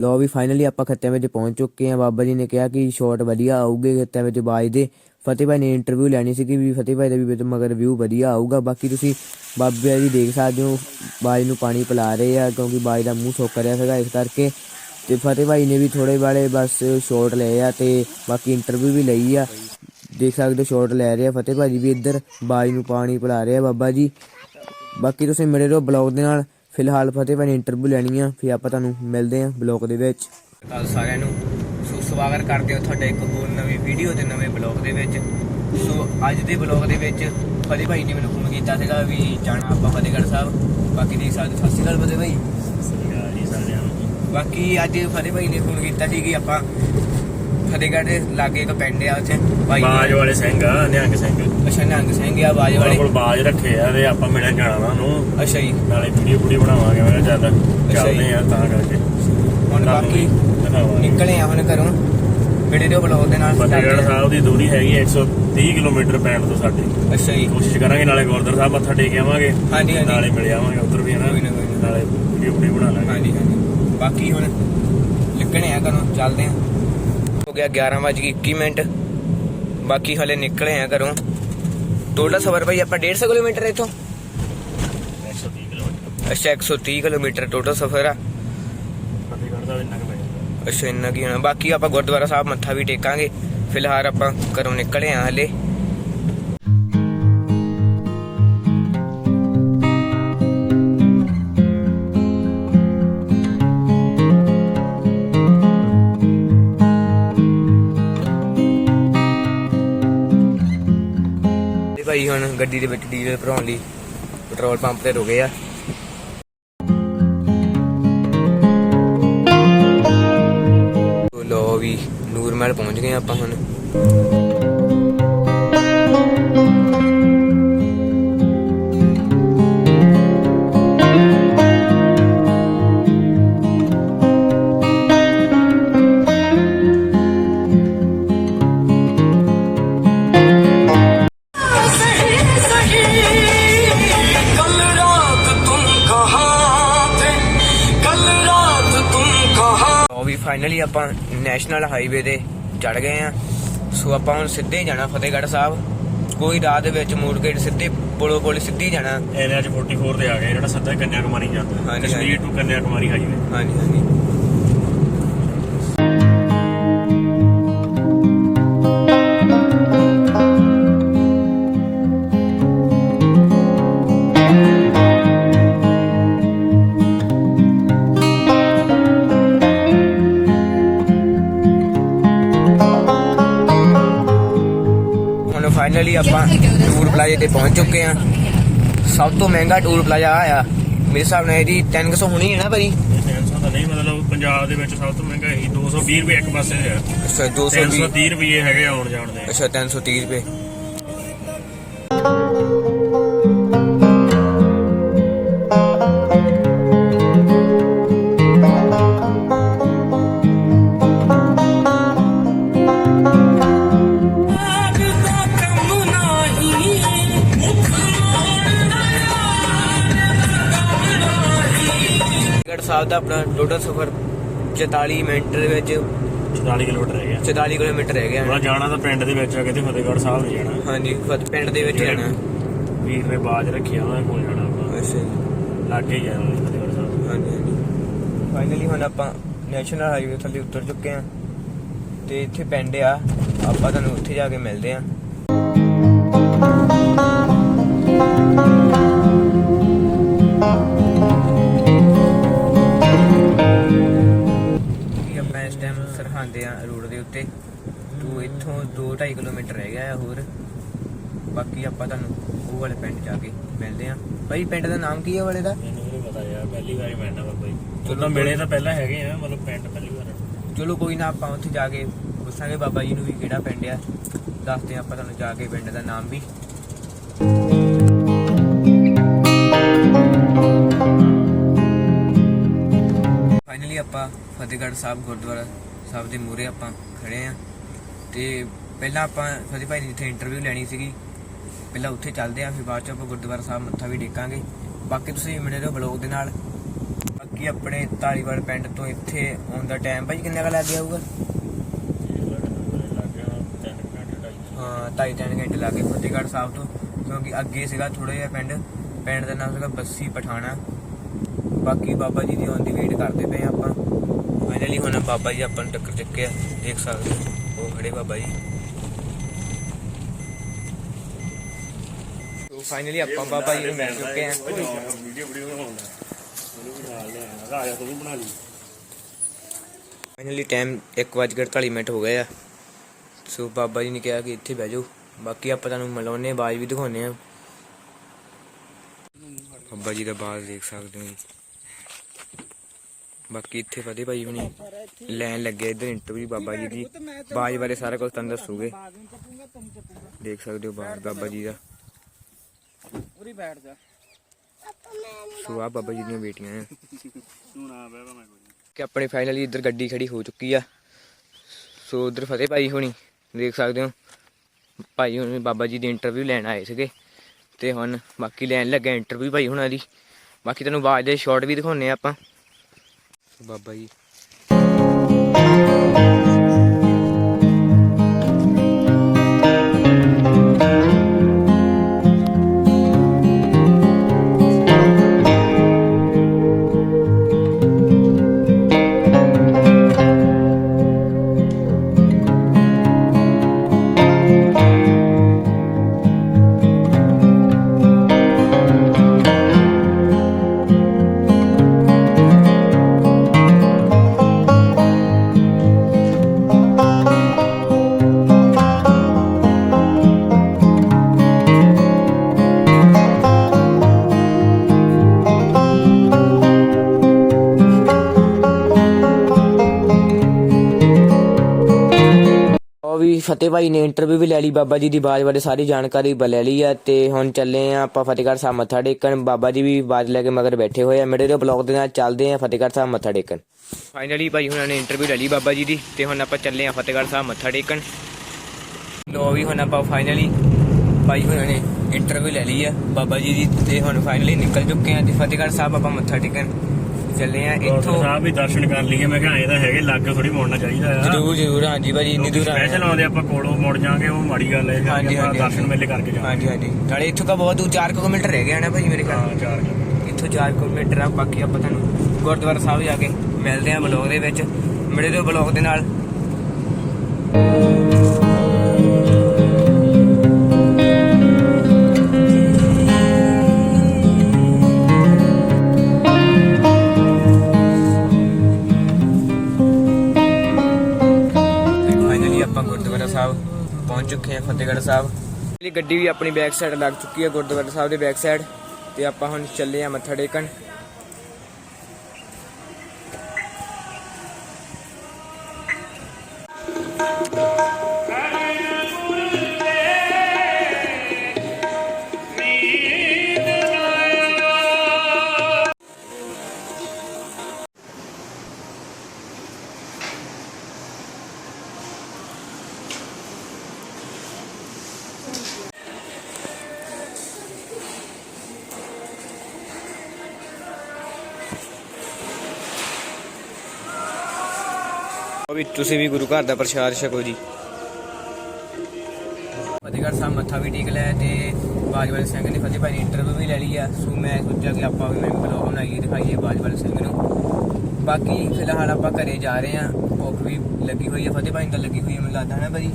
ਲੋ ਵੀ finally ਆਪਾਂ ਖੱਤਿਆਂ ਵਿੱਚ ਪਹੁੰਚ ਚੁੱਕੇ ਹਾਂ। ਬਾਬਾ ਜੀ ਨੇ ਕਿਹਾ ਕਿ ਸ਼ਾਟ ਵਧੀਆ ਆਊਗੇ ਖੱਤਿਆਂ ਵਿੱਚ ਬਾਜ ਦੇ। ਫਤਿਹ ਭਾਈ ਨੇ ਇੰਟਰਵਿਊ ਲੈਣੀ ਸੀ ਕਿ ਵੀ ਫਤਿਹ ਭਾਈ ਦਾ ਵੀ ਮਗਰ ਵਿਊ ਵਧੀਆ ਆਊਗਾ। ਬਾਕੀ ਤੁਸੀਂ ਬਾਬਾ ਜੀ ਦੇਖ ਸਕਦੇ ਹੋ, ਬਾਜ ਨੂੰ ਪਾਣੀ ਪਿਲਾ ਰਹੇ ਆ ਕਿਉਂਕਿ ਬਾਜ ਦਾ ਮੂੰਹ ਸੁੱਕ ਰਿਹਾ ਸੀਗਾ ਇਸ ਕਰਕੇ। ਤੇ ਫਤਿਹ ਭਾਈ ਨੇ ਵੀ ਥੋੜੇ ਵਾਲੇ ਬਸ ਸ਼ਾਟ ਲਏ ਆ ਤੇ ਬਾਕੀ ਇੰਟਰਵਿਊ ਵੀ ਲਈ ਆ। ਦੇਖ ਸਕਦੇ ਹੋ ਸ਼ਾਟ ਲੈ ਰਹੇ ਆ ਫਤਿਹ ਭਾਜੀ ਵੀ ਇੱਧਰ। ਬਾਜ ਨੂੰ ਪਾਣੀ ਪਿਲਾ ਰਹੇ ਆ ਬਾਬਾ ਜੀ। ਬਾਕੀ ਤੁਸੀਂ ਮੇਰੇ ਰਹੋ ਬਲੌਗ ਦੇ ਨਾਲ। ਫਿਲਹਾਲ ਫਤਿਹ ਭਾਈ ਨੇ ਇੰਟਰਵਿਊ ਲੈਣੀ ਆ ਫਿਰ ਆਪਾਂ ਤੁਹਾਨੂੰ ਮਿਲਦੇ ਆ ਬਲੌਗ ਦੇ ਵਿੱਚ। ਤਾਂ ਸਾਰਿਆਂ ਨੂੰ ਸੋ ਸਵਾਗਤ ਕਰਦੇ ਹਾਂ ਤੁਹਾਡਾ ਇੱਕ ਹੋਰ ਨਵੀਂ ਵੀਡੀਓ ਤੇ ਨਵੇਂ ਬਲੌਗ ਦੇ ਵਿੱਚ। ਸੋ ਅੱਜ ਦੇ ਬਲੌਗ ਦੇ ਵਿੱਚ ਫਤਿਹ ਭਾਈ ਨੇ ਮੈਨੂੰ ਫੋਨ ਕੀਤਾ ਸੀਗਾ ਵੀ ਜਾਣਾ ਆਪਾਂ ਫਤਿਹਗੜ੍ਹ ਸਾਹਿਬ। ਬਾਕੀ ਦੇਖ ਸਕਦੇ ਸਤਿ ਸ਼੍ਰੀ ਅਕਾਲ ਫਤਿਹ ਭਾਈ। ਬਾਕੀ ਅੱਜ ਫਤਿਹ ਭਾਈ ਨੇ ਫੋਨ ਕੀਤਾ ਸੀ ਕਿ ਆਪਾਂ ਫਤਿਹਗੜ੍ਹ ਦੇ ਲਾਗੇ ਇੱਕ ਪਿੰਡ ਆ ਉੱਥੇ ਭਾਈ ਬਾਜ ਵਾਲੇ ਸਿੰਘ ਆ ਨਿਹੰਗ ਸਿੰਘ। ਅੱਛਾ ਨੰਗ ਸਿੰਘ ਆ ਬਾਜ ਉਹਨਾਂ ਵਾਲੇ ਕੋਲ ਬਾਜ ਰੱਖੇ ਆ ਤੇ ਆਪਾਂ ਮਿਲਣ ਜਾਣਾ ਉਹਨੂੰ ਅੱਛਾ ਜੀ। ਨਾਲੇ ਵੀਡੀਓ ਪੂਰੀ ਬਣਾਵਾਂਗੇ ਮੈਂ ਕਿਹਾ ਚੱਲ ਚੱਲਦੇ ਆ ਤਾਂ ਕਰਕੇ। ਹੁਣ ਬਾਕੀ ਨਿਕਲੇ ਆ ਹੁਣ ਘਰੋਂ ਵੀਡੀਓ ਬਲੌਗ ਦੇ ਨਾਲ ਫਤਿਹਗੜ੍ਹ ਸਾਹਿਬ ਦੀ ਦੂਰੀ ਹੈਗੀ 130 ਕਿਲੋਮੀਟਰ ਪੈਣ ਤੋਂ ਸਾਡੇ। ਅੱਛਾ ਜੀ। ਕੋਸ਼ਿਸ਼ ਕਰਾਂਗੇ ਨਾਲੇ ਗੁਰਦੁਆਰਾ ਸਾਹਿਬ ਮੱਥਾ ਟੇਕ ਆਵਾਂਗੇ। ਹਾਂਜੀ ਹਾਂਜੀ। ਨਾਲੇ ਮਿਲ ਆਵਾਂਗੇ ਉੱਧਰ ਵੀ ਨਾ, ਨਾ ਨਾ। ਨਾਲੇ ਵੀਡੀਓ ਪੂਰੀ ਬਣਾ ਲਾਂਗੇ। ਹਾਂਜੀ ਹਾਂਜੀ। ਬਾਕੀ ਹੁਣ ਨਿਕਲੇ ਆ ਘਰੋਂ ਚੱਲਦੇ ਆ। ਹੋ ਗਿਆ 11:21 ਮਿੰਟ। ਬਾਕੀ ਹਲੇ ਨਿਕਲੇ ਆ ਘਰੋਂ। ਟੋਟਲ ਸਫ਼ਰ ਭਾਈ ਆਪਾਂ 150 ਕਿਲੋਮੀਟਰ ਇੱਥੋਂ। 130 ਕਿਲੋਮੀਟਰ ਅੱਛਾ 130 ਕਿਲੋਮੀਟਰ ਟੋਟਲ ਸਫ਼ਰ ਆ। ਅੱਛਾ ਇੰਨਾ ਕੀ ਹੋਣਾ। ਬਾਕੀ ਆਪਾਂ ਗੁਰਦੁਆਰਾ ਸਾਹਿਬ ਮੱਥਾ ਵੀ ਟੇਕਾਂਗੇ। ਫਿਲਹਾਲ ਆਪਾਂ ਘਰੋਂ ਨਿਕਲੇ ਆ ਹਲੇ। ਭਾਈ ਹੁਣ ਗੱਡੀ ਦੇ ਵਿੱਚ ਡੀਜ਼ਲ ਭਰਾਉਣ ਲਈ ਪੈਟਰੋਲ ਪੰਪ ਤੇ ਰੁਕੇ ਆ। ਲੋ ਵੀ ਨੂਰਮਹਿਲ ਪਹੁੰਚ ਗਏ ਆਪਾਂ ਹੁਣ। ਫਾਈਨਲੀ ਆਪਾਂ ਨੈਸ਼ਨਲ ਹਾਈਵੇ ਤੇ ਚੜ ਗਏ ਆ। ਸੋ ਆਪਾਂ ਹੁਣ ਸਿੱਧੇ ਜਾਣਾ ਫਤਿਹਗੜ੍ਹ ਸਾਹਿਬ। ਕੋਈ ਰਾਹ ਦੇ ਵਿੱਚ ਮੋੜ ਕੇ ਸਿੱਧੇ ਪੁਲੋਂ ਪੁਲ ਸਿੱਧੇ ਜਾਣਾ। ਐਨਐਚ 44 ਤੇ ਆ ਗਏ ਜਿਹੜਾ ਸਿੱਧਾ ਕੰਨਿਆ ਕੁਮਾਰੀ ਜਾਂਦਾ। ਕਸ਼ਮੀਰ ਟੂ ਕੰਨਿਆ ਕੁਮਾਰੀ ਹਾਈਵੇ ਹਾਂਜੀ ਹਾਂਜੀ। ਫਾਈਨਲੀ ਆਪਾਂ ਟੂਰ ਪਲਾਜ਼ੇ ਤੇ ਪਹੁੰਚ ਚੁੱਕੇ ਆ ਸਭ ਤੋਂ ਮਹਿੰਗਾ ਟੂਰ ਪਲਾਜ਼ਾ ਆ। ਮੇਰੇ ਹਿਸਾਬ ਨਾਲ ਇਹਦੀ 300 ਹੋਣੀ ਹੈ ਨਾ ਭਾਈ 300 ਤਾਂ ਨਹੀਂ ਮਤਲਬ ਪੰਜਾਬ ਦੇ ਵਿੱਚ ਸਭ ਤੋਂ ਮਹਿੰਗਾ ਇਹੀ 220 ਰੁਪਏ ਇੱਕ ਪਾਸੇ ਹੈ ਅੱਛਾ 220 330 ਰੁਪਏ ਹੈਗੇ ਆਉਣ ਜਾਣ ਦੇ। ਅੱਛਾ 330 ਰੁਪਏ। ਸਾਹਿਬ ਦਾ ਆਪਣਾ ਟੋਟਲ ਸਫ਼ਰ 44 ਮਿੰਟ ਦੇ ਵਿੱਚ 44 ਕਿਲੋਮੀਟਰ ਰਹਿ ਗਿਆ। 44 ਕਿਲੋਮੀਟਰ ਰਹਿ ਗਿਆ। ਹੁਣ ਜਾਣਾ ਤਾਂ ਪਿੰਡ ਦੇ ਵਿੱਚ ਆ ਕਿਤੇ ਫਤਿਹਗੜ੍ਹ ਸਾਹਿਬ ਨਹੀਂ ਜਾਣਾ। ਹਾਂਜੀ ਫਤ ਪਿੰਡ ਦੇ ਵਿੱਚ ਜਾਣਾ। ਵੀਰ ਨੇ ਬਾਜ ਰੱਖਿਆ ਉਹਨਾਂ ਕੋਲ ਜਾਣਾ ਆਪਾਂ। ਅੱਛਾ ਜੀ। ਲਾਗੇ ਹੀ ਜਾਣਾ ਫਤਿਹਗੜ੍ਹ ਸਾਹਿਬ। ਹਾਂਜੀ ਹਾਂਜੀ। ਫਾਈਨਲੀ ਹੁਣ ਆਪਾਂ ਨੈਸ਼ਨਲ ਹਾਈਵੇ ਥੱਲੇ ਉਤਰ ਚੁੱਕੇ ਆ ਤੇ ਇੱਥੇ ਪਿੰਡ ਆ ਆਪਾਂ ਤੁਹਾਨੂੰ ਉੱਥੇ ਜਾ ਕੇ ਮਿਲਦੇ ਆ ਸਰਹੰਦੇ ਆ ਰੋਡ ਦੇ ਉੱਤੇ। ਤੋਂ ਇੱਥੋਂ 2.5 ਕਿਲੋਮੀਟਰ ਰਹਿ ਗਿਆ ਆ ਹੋਰ। ਬਾਕੀ ਆਪਾਂ ਤੁਹਾਨੂੰ ਉਹ ਵਾਲੇ ਪਿੰਡ ਜਾ ਕੇ ਮਿਲਦੇ ਆ। ਭਾਈ ਪਿੰਡ ਦਾ ਨਾਮ ਕੀ ਹੈ ਵਾਲੇ ਦਾ? ਮੈਨੂੰ ਨਹੀਂ ਪਤਾ ਯਾਰ ਪਹਿਲੀ ਵਾਰੀ ਮਿਲਣਾ ਬਾਬਾ ਜੀ। ਚਲੋ ਚਲੋ ਮਿਲੇ ਤਾਂ ਪਹਿਲਾਂ ਹੈਗੇ ਆ ਮਤਲਬ ਪਿੰਡ ਪਹਿਲੀ ਵਾਰ। ਚਲੋ ਕੋਈ ਨਾ ਆਪਾਂ ਉੱਥੇ ਜਾ ਕੇ ਪੁੱਛਾਂਗੇ ਬਾਬਾ ਜੀ ਨੂੰ ਵੀ ਕਿਹੜਾ ਪਿੰਡ ਆ। ਦੱਸਦੇ ਆਪਾਂ ਤੁਹਾਨੂੰ ਜਾ ਕੇ ਪਿੰਡ ਦਾ ਨਾਮ ਵੀ। ਫਾਈਨਲੀ ਆਪਾਂ ਫਤਿਹਗੜ੍ਹ ਸਾਹਿਬ ਗੁਰਦੁਆਰਾ ਸਾਹਿਬ ਦੇ ਮੂਹਰੇ ਆਪਾਂ ਖੜੇ ਆ। ਤੇ ਪਹਿਲਾਂ ਆਪਾਂ ਫਤਿਹ ਭਾਈ ਦੀ ਜਿੱਥੇ ਇੰਟਰਵਿਊ ਲੈਣੀ ਸੀਗੀ, ਪਹਿਲਾਂ ਉੱਥੇ ਚੱਲਦੇ ਆ, ਫਿਰ ਬਾਅਦ ਚ ਆਪਾਂ ਗੁਰਦੁਆਰਾ ਸਾਹਿਬ ਮੱਥਾ ਵੀ ਟੇਕਾਂਗੇ। ਬਾਕੀ ਤੁਸੀਂ ਬਣੇ ਰਹੋ ਬਲੌਗ ਦੇ ਨਾਲ। ਬਾਕੀ ਆਪਣੇ ਧਾਰੀਵਾਲ ਪਿੰਡ ਤੋਂ ਇੱਥੇ ਆਉਣ ਦਾ ਟਾਈਮ ਭਾਜੀ ਕਿੰਨਾ ਕੁ ਲੱਗ ਜਾਊਗਾ ਹਾਂ, ਢਾਈ ਤਿੰਨ ਘੰਟੇ ਲੱਗੇ ਫਤਿਹਗੜ੍ਹ ਸਾਹਿਬ ਤੋਂ, ਕਿਉਂਕਿ ਅੱਗੇ ਸੀਗਾ ਥੋੜਾ ਜਿਹਾ ਪਿੰਡ। ਪਿੰਡ ਦਾ ਨਾਮ ਸੀਗਾ ਬੱਸੀ ਪਠਾਣਾ। ਬਾਕੀ ਬਾਬਾ ਜੀ ਦੀ ਆਉਣ ਦੀ ਵੇਟ ਕਰਦੇ ਪਏ ਆਪਾਂ। ਫਾਈਨਲੀ ਹੁਣ ਬਾਬਾ ਜੀ ਆਪਾਂ ਨੂੰ ਟੱਕਰ ਚੱਕੇ ਆ। ਦੇਖ ਸਕਦੇ ਹੋ ਉਹ ਖੜੇ ਬਾਬਾ ਜੀ। ਤੋਂ ਫਾਈਨਲੀ ਆਪਾਂ ਬਾਬਾ ਜੀ ਨੂੰ ਮਿਲ ਚੁੱਕੇ ਆ। ਵੀਡੀਓ ਵੀਡੀਓ ਬਣਾਉਂਦਾ ਉਹਨੂੰ ਵੀ ਨਾਲ ਲਿਆਣਾ ਰਾਜਾ ਤੂੰ ਵੀ ਬਣਾ ਲਈ। ਫਾਈਨਲੀ ਟਾਈਮ 1:48 ਮਿੰਟ ਹੋ ਗਏ ਆ। ਸੋ ਬਾਬਾ ਜੀ ਨੇ ਕਿਹਾ ਕਿ ਇੱਥੇ ਬਹਿ ਜਾਓ। ਬਾਕੀ ਆਪਾਂ ਤੁਹਾਨੂੰ ਮਿਲਾਉਣੇ ਬਾਜ ਵੀ ਦਿਖਾਉਣੇ ਆ ਬਾਬਾ ਜੀ ਦਾ ਬਾਜ ਦੇਖ ਸਕਦੇ ਹੋ। ਬਾਕੀ ਇੱਥੇ ਫਤਿਹ ਭਾਈ ਹੁਣੀ ਲੈਣ ਲੱਗੇ ਇੱਧਰ ਇੰਟਰਵਿਊ ਬਾਬਾ ਜੀ ਦੀ। ਬਾਜ ਬਾਰੇ ਸਾਰਾ ਕੁਝ ਤੁਹਾਨੂੰ ਦੱਸੂਗੇ। ਦੇਖ ਸਕਦੇ ਹੋ ਬਾਜ ਬਾਬਾ ਜੀ ਦਾ। ਉਰੀ ਬੈਠ ਜਾ। ਸੋ ਆ ਬਾਬਾ ਜੀ ਦੀਆਂ ਬੇਟੀਆਂ ਆ। ਕਿ ਆਪਣੇ ਫਾਈਨਲੀ ਇੱਧਰ ਗੱਡੀ ਖੜੀ ਹੋ ਚੁੱਕੀ ਆ। ਸੋ ਉਧਰ ਫਤਿਹ ਭਾਈ ਹੁਣੀ ਦੇਖ ਸਕਦੇ ਹੋ। ਭਾਈ ਹੁਣੀ ਬਾਬਾ ਜੀ ਦੀ ਇੰਟਰਵਿਊ ਲੈਣ ਆਏ ਸੀਗੇ। ਤੇ ਹੁਣ ਬਾਕੀ ਲੈਣ ਲੱਗੇ ਇੰਟਰਵਿਊ ਭਾਈ ਹੁਣਾਂ ਦੀ। ਬਾਕੀ ਤੁਹਾਨੂੰ ਬਾਅਦ ਦੇ ਸ਼ਾਰਟ ਵੀ ਦਿਖਾਉਣੇ ਆ ਆਪਾਂ। ਬਾਬਾ ਜੀ। ਉਹ ਫਤਿਹ ਭਾਈ ਨੇ ਇੰਟਰਵਿਊ ਵੀ ਲੈ ਲਈ, ਬਾਬਾ ਜੀ ਦੀ ਬਾਜ ਬਾਰੇ ਸਾਰੀ ਜਾਣਕਾਰੀ ਲੈ ਲਈ ਆ ਤੇ ਹੁਣ ਚੱਲੇ ਆ ਆਪਾਂ ਫਤਿਹਗੜ੍ਹ ਸਾਹਿਬ ਮੱਥਾ ਟੇਕਣ। ਬਾਬਾ ਜੀ ਵੀ ਬਾਜ ਲੈ ਕੇ ਮਗਰ ਬੈਠੇ ਹੋਏ ਆ। ਮੇਰੇ ਦੇ ਬਲੌਗ ਦੇ ਨਾਲ ਚੱਲਦੇ ਆ ਫਤਿਹਗੜ੍ਹ ਸਾਹਿਬ ਮੱਥਾ ਟੇਕਣ। ਫਾਈਨਲੀ ਭਾਈ ਹੁਣਾਂ ਨੇ ਇੰਟਰਵਿਊ ਲੈ ਲਈ ਬਾਬਾ ਜੀ ਦੀ ਤੇ ਹੁਣ ਆਪਾਂ ਚੱਲੇ ਆ ਫਤਿਹਗੜ੍ਹ ਸਾਹਿਬ ਮੱਥਾ ਟੇਕਣ। ਲੋ ਵੀ ਹੁਣ ਆਪਾਂ ਫਾਈਨਲੀ ਭਾਈ ਹੁਣਾਂ ਨੇ ਇੰਟਰਵਿਊ ਲੈ ਲਈ ਆ ਬਾਬਾ ਜੀ ਦੀ ਤੇ ਹੁਣ ਫਾਈਨਲੀ ਨਿਕਲ ਚੁੱਕੇ ਆ ਤੇ ਫਤਿਹਗੜ੍ਹ ਸਾਹਿਬ ਆਪਾਂ ਮੱਥਾ ਟੇਕਣ। ਚੱਲੇ ਆ ਇੱਥੋਂ। ਸਾਹਿਬ ਵੀ ਦਰਸ਼ਨ ਕਰ ਲਈਏ। ਮੈਂ ਕਿਹਾ ਐਂ ਤਾਂ ਹੈਗੇ ਲੱਗ ਥੋੜੀ ਮੁੜਨਾ ਚਾਹੀਦਾ ਆ। ਜਰੂਰ ਜਰੂਰ ਹਾਂਜੀ ਭਾਜੀ ਇੰਨੀ ਦੂਰ ਆਏ ਸਪੈਸ਼ਲ। ਆਉਂਦੇ ਆਪਾਂ ਕੋਲੋਂ ਮੁੜ ਜਾਾਂਗੇ ਉਹ ਮਾੜੀ ਗੱਲ ਹੈ ਹਾਂਜੀ, ਹਾਂਜੀ, ਦਰਸ਼ਨ ਹਾਂਜੀ। ਮੇਲੇ ਕਰਕੇ ਜਾਵਾਂਗੇ ਹਾਂਜੀ ਹਾਂਜੀ। ਨਾਲੇ ਇੱਥੋਂ ਦਾ ਬਹੁਤ ਦੂਰ 4 ਕਿਲੋਮੀਟਰ ਰਹਿ ਗਿਆ ਨਾ ਭਾਜੀ ਮੇਰੇ ਹਾਂ ਖਿਆਲ ਚਾਰ ਕਿਲੋਮੀਟਰ। ਇੱਥੋਂ 4 ਕਿਲੋਮੀਟਰ ਆ ਬਾਕੀ ਆਪਾਂ ਤੁਹਾਨੂੰ ਗੁਰਦੁਆਰਾ ਸਾਹਿਬ ਜਾ ਕੇ ਮਿਲਦੇ ਆ ਬਲੌਗ ਦੇ ਵਿੱਚ। ਮਿਲੇ ਦਿਓ ਬਲੌਗ ਦੇ ਨਾਲ। ਫਤਿਹਗੜ੍ਹ ਸਾਹਿਬ। ਇਹ ਗੱਡੀ ਵੀ ਆਪਣੀ ਬੈਕ ਸਾਈਡ ਲੱਗ ਚੁੱਕੀ ਹੈ ਗੁਰਦੁਆਰਾ ਸਾਹਿਬ ਦੇ ਬੈਕ ਸਾਈਡ ਤੇ ਆਪਾਂ ਹੁਣ ਚੱਲੇ ਆ ਮੱਥਾ ਟੇਕਣ। ਉਹ ਵੀ ਤੁਸੀਂ ਵੀ ਗੁਰੂ ਘਰ ਦਾ ਪ੍ਰਸ਼ਾਦ ਛਕੋ ਜੀ। ਫਤਿਹਗੜ੍ਹ ਸਾਹਿਬ ਮੱਥਾ ਵੀ ਟੇਕ ਲਿਆ ਤੇ ਬਾਜਵਾਲ ਸਿੰਘ ਨੇ ਫਤਿਹ ਭਾਈ ਦੀ ਇੰਟਰਵਿਊ ਵੀ ਲੈ ਲਈ ਆ। ਸੋ ਮੈਂ ਸੋਚਿਆ ਕਿ ਆਪਾਂ ਵੀ ਮੈਂ ਬਲੌਗ ਬਣਾਈਏ, ਦਿਖਾਈਏ ਬਾਜਵਾਲ ਸਿੰਘ ਨੂੰ। ਬਾਕੀ ਫਿਲਹਾਲ ਆਪਾਂ ਘਰੇ ਜਾ ਰਹੇ ਆ ਭੁੱਖ ਵੀ ਲੱਗੀ ਹੋਈ ਹੈ ਫਤਿਹ ਭਾਈ ਨੂੰ ਤਾਂ ਲੱਗੀ ਹੋਈ ਹੈ ਮੈਨੂੰ ਲੱਗਦਾ, ਹੈ ਨਾ ਭਾਜੀ?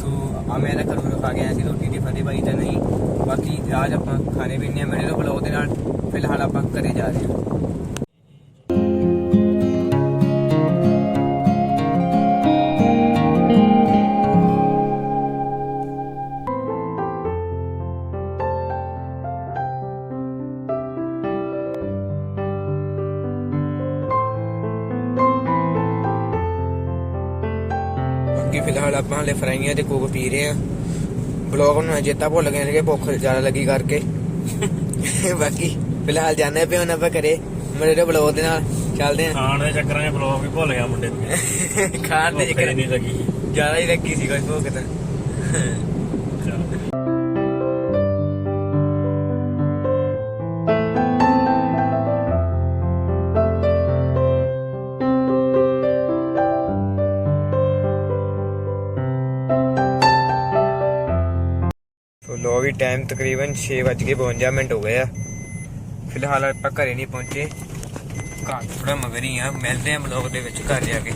ਸੋ ਆ ਮੈਂ ਤਾਂ ਘਰੋਂ ਖਾ ਗਿਆ ਸੀ ਰੋਟੀ ਦੀ ਫਤਿਹ ਭਾਈ ਤਾਂ ਨਹੀਂ। ਬਾਕੀ ਰਾਜ ਆਪਾਂ ਖਾਣੇ ਪੀਣੇ ਆ ਮੇਰੇ ਤੋਂ ਬਲੌਗ ਦੇ ਨਾਲ। ਫਿਲਹਾਲ ਆਪਾਂ ਘਰੇ ਜਾ ਰਹੇ ਹਾਂ। ਬਾਕੀ ਫਿਲਹਾਲ ਆਪਾਂ ਹਲੇ ਫਰਾਈਆਂ ਤੇ ਕੋਕ ਪੀ ਰਹੇ ਆ ਬਲੌਗ ਨੂੰ ਚੇਤਾ ਭੁੱਲ ਗਏ ਨੇ ਕਿ ਭੁੱਖ ਜ਼ਿਆਦਾ ਲੱਗੀ ਕਰਕੇ। ਬਾਕੀ ਫਿਲਹਾਲ ਜਾਣੇ ਪਏ ਹੁਣ ਆਪਾਂ ਘਰੇ। ਮੇਰੇ ਦੇ ਬਲੌਗ ਦੇ ਨਾਲ ਚੱਲਦੇ ਆ ਖਾਣ ਦੇ ਚੱਕਰਾਂ 'ਚ ਬਲੌਗ ਵੀ ਭੁੱਲ ਗਿਆ ਮੁੰਡੇ ਖਾਣ ਦੇ ਚੱਕਰ ਨਹੀਂ ਲੱਗੀ। ਜ਼ਿਆਦਾ ਹੀ ਲੱਗੀ ਸੀ ਕੋਈ ਭੁੱਖ ਤਾਂ। ਟਾਈਮ ਤਕਰੀਬਨ 6:52 ਮਿੰਟ ਹੋ ਗਏ ਆ। ਫਿਲਹਾਲ ਆਪਾਂ ਘਰੇ ਨਹੀਂ ਪਹੁੰਚੇ। ਘਰ ਥੋੜਾ ਮਗਰ ਆ। ਮਿਲਦੇ ਆ ਬਲੌਗ ਦੇ ਵਿੱਚ ਘਰ ਜਾ ਕੇ।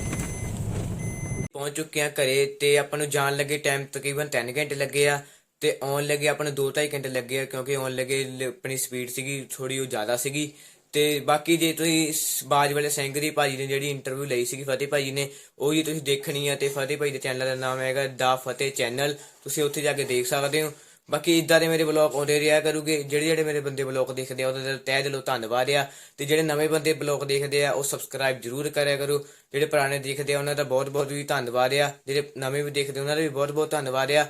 ਪਹੁੰਚ ਚੁੱਕੇ ਆ ਘਰੇ ਤੇ ਆਪਾਂ ਨੂੰ ਜਾਣ ਲੱਗੇ ਟਾਈਮ ਤਕਰੀਬਨ 3 ਘੰਟੇ ਲੱਗੇ ਆ ਤੇ ਆਉਣ ਲੱਗੇ ਆਪਾਂ ਨੂੰ 2.5 ਘੰਟੇ ਲੱਗੇ ਆ ਕਿਉਂਕਿ ਆਉਣ ਲੱਗੇ ਆਪਣੀ ਸਪੀਡ ਸੀਗੀ ਥੋੜੀ ਉਹ ਜ਼ਿਆਦਾ ਸੀਗੀ। ਤੇ ਬਾਕੀ ਜੇ ਤੁਸੀਂ ਬਾਜ ਵਾਲੇ ਸਿੰਘ ਦੀ ਭਾਜੀ ਨੇ ਜਿਹੜੀ ਇੰਟਰਵਿਊ ਲਈ ਸੀਗੀ ਫਤਿਹ ਭਾਜੀ ਨੇ, ਉਹ ਹੀ ਤੁਸੀਂ ਦੇਖਣੀ ਆ ਤੇ ਫਤਿਹ ਭਾਈ ਦੇ ਚੈਨਲ ਦਾ ਨਾਮ ਹੈਗਾ ਦਾ ਫਤਿਹ ਚੈਨਲ ਤੁਸੀਂ ਉੱਥੇ ਜਾ ਕੇ ਦੇਖ ਸਕਦੇ ਹੋ। ਬਾਕੀ ਇਦਾਂ ਦੇ ਮੇਰੇ ਬਲੌਗ ਆਉਂਦੇ ਰਿਹਾ ਕਰੂਗੇ। ਜਿਹੜੇ ਜਿਹੜੇ ਮੇਰੇ ਬੰਦੇ ਬਲੌਗ ਦੇਖਦੇ ਆ, ਉਹਦਾ ਦਿਲ- ਤਹਿ ਦਿਲੋਂ ਧੰਨਵਾਦ ਆ। ਤੇ ਜਿਹੜੇ ਨਵੇਂ ਬੰਦੇ ਬਲੌਗ ਦੇਖਦੇ ਆ, ਉਹ ਸਬਸਕ੍ਰਾਈਬ ਜਰੂਰ ਕਰਿਆ ਕਰੋ। ਜਿਹੜੇ ਪੁਰਾਣੇ ਦੇਖਦੇ ਆ, ਉਹਨਾਂ ਦਾ ਬਹੁਤ ਬਹੁਤ ਵੀ ਧੰਨਵਾਦ ਆ। ਜਿਹੜੇ ਨਵੇਂ ਵੀ ਦੇਖਦੇ ਉਹਨਾਂ ਦਾ ਵੀ ਬਹੁਤ ਬਹੁਤ ਧੰਨਵਾਦ ਆ।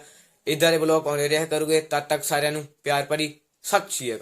ਇਦਾਂ ਦੇ ਬਲੌਗ ਆਉਂਦੇ ਰਿਹਾ ਕਰੂਗੇ। ਤਦ ਤੱਕ ਸਾਰਿਆਂ ਨੂੰ ਪਿਆਰ ਭਰੀ, ਸਤਿ ਸ਼੍ਰੀ ਅਕਾਲ।